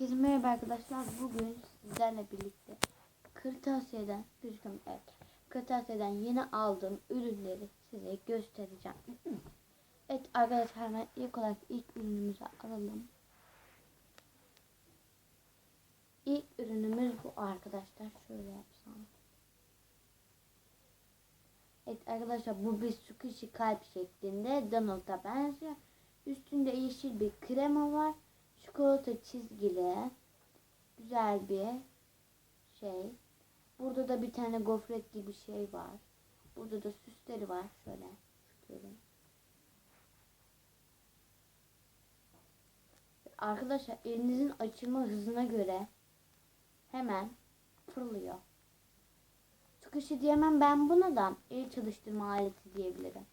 Herkese merhaba arkadaşlar. Bugün sizlerle birlikte kırtasiyeden düzgün evet. Kırtasiyeden yeni aldığım ürünleri size göstereceğim. Evet arkadaşlar hemen ilk olarak ilk ürünümüzü alalım. İlk ürünümüz bu arkadaşlar. Şöyle yapsam. Evet arkadaşlar bu bir squishy kalp şeklinde Donald'a benziyor. Üstünde yeşil bir krema var. Çikolata çizgili. Güzel bir şey. Burada da bir tane gofret gibi şey var. Burada da süsleri var. Şöyle tutuyorum. Arkadaşlar elinizin açılma hızına göre hemen fırlıyor. Sıkışı diyemem ben buna da el çalıştırma aleti diyebilirim.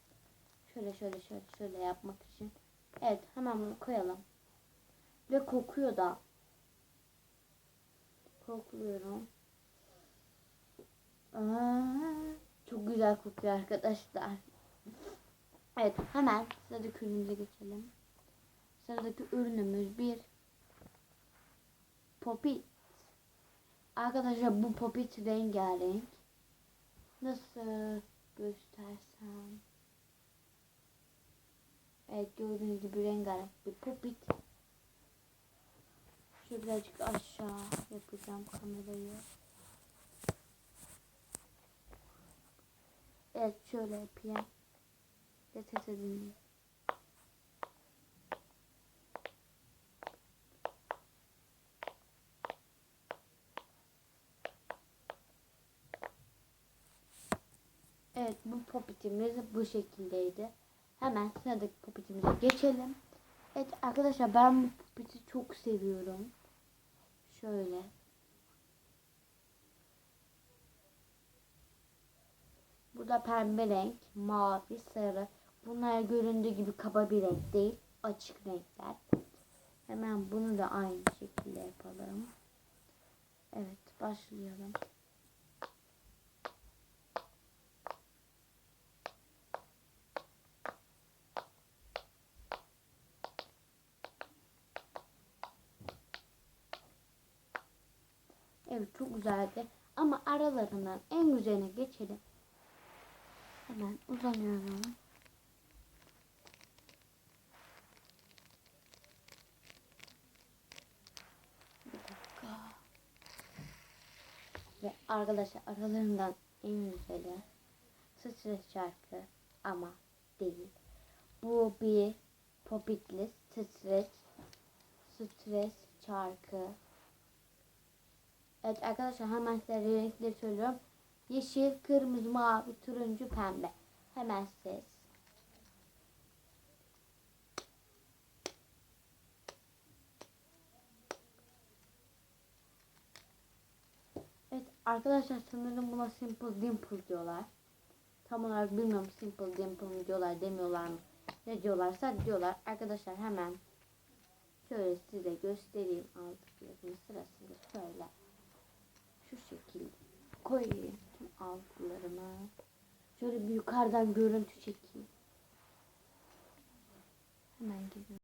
Şöyle şöyle şöyle şöyle yapmak için. Evet hemen bunu koyalım. Ve kokuyor da. Kokluyorum. Aa, çok güzel kokuyor arkadaşlar. Evet hemen sıradaki ürünümüze geçelim. Sıradaki ürünümüz bir popit. Arkadaşlar bu popit rengarenk. Nasıl göstersem. Evet gördüğünüz gibi rengarenk bir popit. Şöyle birazcık aşağı yapacağım kamerayı. Evet şöyle yapayım. Ve ses edin. Evet bu popitimiz bu şekildeydi. Hemen sıradaki popitimize geçelim. Evet arkadaşlar ben bu popiti çok seviyorum. Şöyle. Burada pembe renk, mavi, sarı. Bunlar göründüğü gibi kaba bir renk değil. Açık renkler. Hemen bunu da aynı şekilde yapalım. Evet başlayalım. Evet çok güzeldi. Ama aralarından en güzeline geçelim. Hemen uzanıyorum. Bir dakika. Ve arkadaşlar aralarından en güzeli stres şarkı ama değil. Bu bir popitli stres stres şarkı. Evet arkadaşlar hemen size renkleri söylüyorum. Yeşil, kırmızı, mavi, turuncu, pembe. Hemen ses. Evet arkadaşlar sanırım buna Simple Dimple diyorlar. Tam olarak bilmiyorum Simple Dimple mi diyorlar demiyorlar mı? Ne diyorlarsa diyorlar. Arkadaşlar hemen şöyle size göstereyim aldıklarımın sırasında şöyle şu şekilde koyayım tüm altlarımı. Şöyle bir yukarıdan görüntü çekeyim. Hemen gidiyorum.